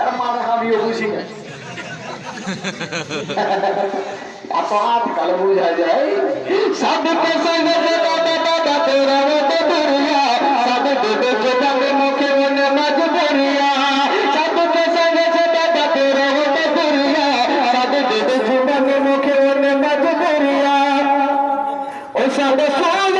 এর মানে আমিও বুঝি না এত হাত কালে বোঝা যায় সাধু পেশায় Shabbat Shalom.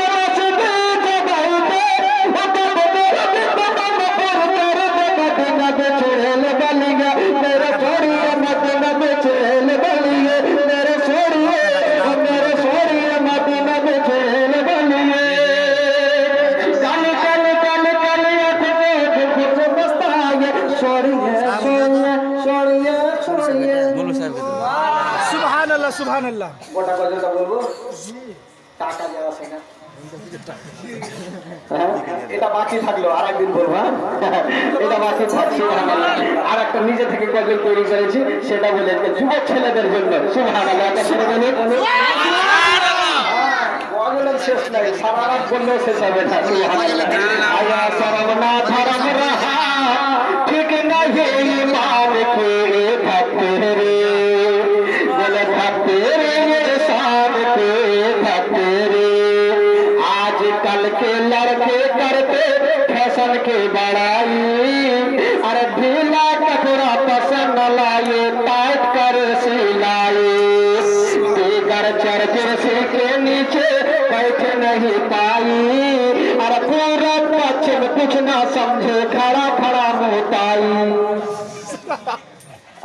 সুবহান আল্লাহ কথাটা বলব? টাকা যে আছে না? হ্যাঁ, এটা বাকি থাকল আর একদিন বলব হ্যাঁ? এটা বাকি থাকছে আর একটা নিজে থেকে গজল তৈরি করেছি সেটা বলে যুবক ছেলেদের জন্য। সুবহানাল্লাহ একটা ছেলে শেষ নাই সারা রাত বললেও শেষ হবে না कर सिलाए सिर के नीचे बैठ नहीं पाई। और पूरा पश्चिम कुछ ना समझे, खड़ा खड़ा मोटाई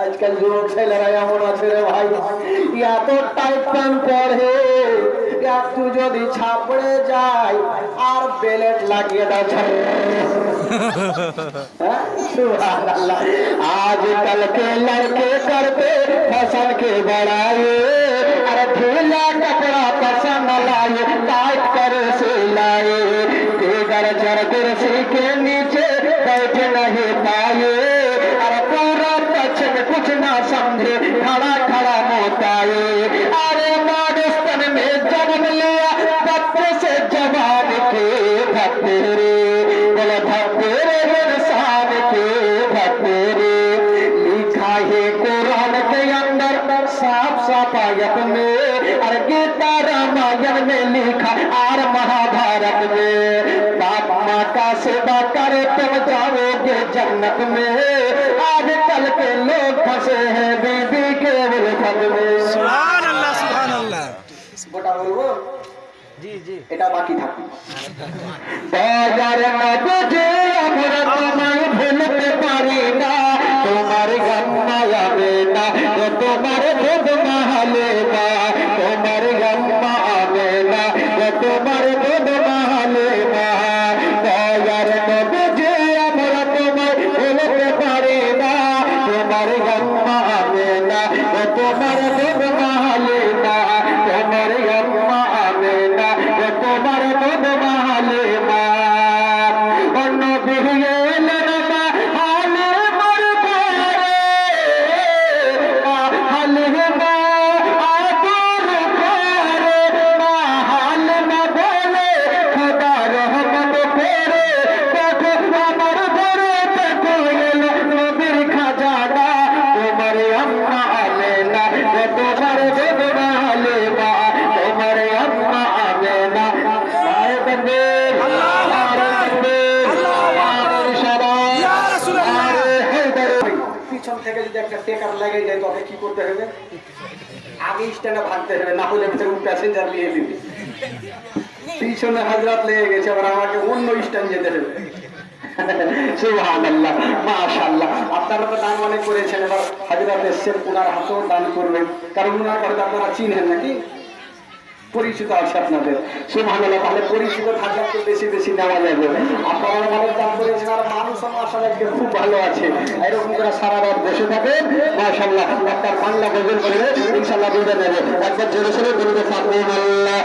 आजकल जो लड़ाया होना चाहिए भाई या तो टाइप कम पढ़े পরে একটু যদি ছাপড়ে যায় আর বেলেট লাগিয়ে দাও ঝর। হ্যাঁ? সুবহানাল্লাহ। आजकल के लड़के करते फैशन के बड़ाई अरे ढीला कपड़ा पसंद लाए टाइट कर से लाए बेगर चर कुर्सी के नीचे बैठ नहीं पाए अरे पूरा पश्चिम कुछ ना समझे है कुरान के अंदर साफ साफ आयत में और गीता रामायण में लिखा और महाभारत में बाप माँ का सेवा करे तुम जाओगे जन्नत में आजकल के लोग फंसे हैं बीबी के उल्फत में সুবহান আল্লাহ সুবহান আল্লাহ গোটা বলবো জি জি এটা বাকি থাকবে বাজার না বুঝে আমরা মাহালে থেকে যদি একটা টেকার লাগে যায় তবে কি করতে হবে? আগে স্ট্যান্ডে ভাগতে হবে, না হলে প্যাসেঞ্জার নিয়ে দিবি পিছনে হাজরাত লেগে গেছে, আবার আমাকে অন্য স্ট্যান্ড যেতে হবে। আপনারা তো দান অনেক করেছেন, এবার হাজরাত এসছেন ওনার হাতেও দান করবেন। কারণ ওনার কথা আপনারা চিনেন নাকি? পরিচিত আছে আপনাদের। সুবহানাল্লাহ তাহলে পরিচিত থাকলে তো বেশি বেশি নেওয়া যাবে। আপনারা ভালো দাম করেছেন আর মানুষ আসলে খুব ভালো আছে। এরকম করে সারা রাত বসে থাকে মাশাল্লাহ একটা বাংলা গজল করে ইনশাল্লাহ নেবে। একবার জোরে সরে বলবে ফাতিমা আল্লাহ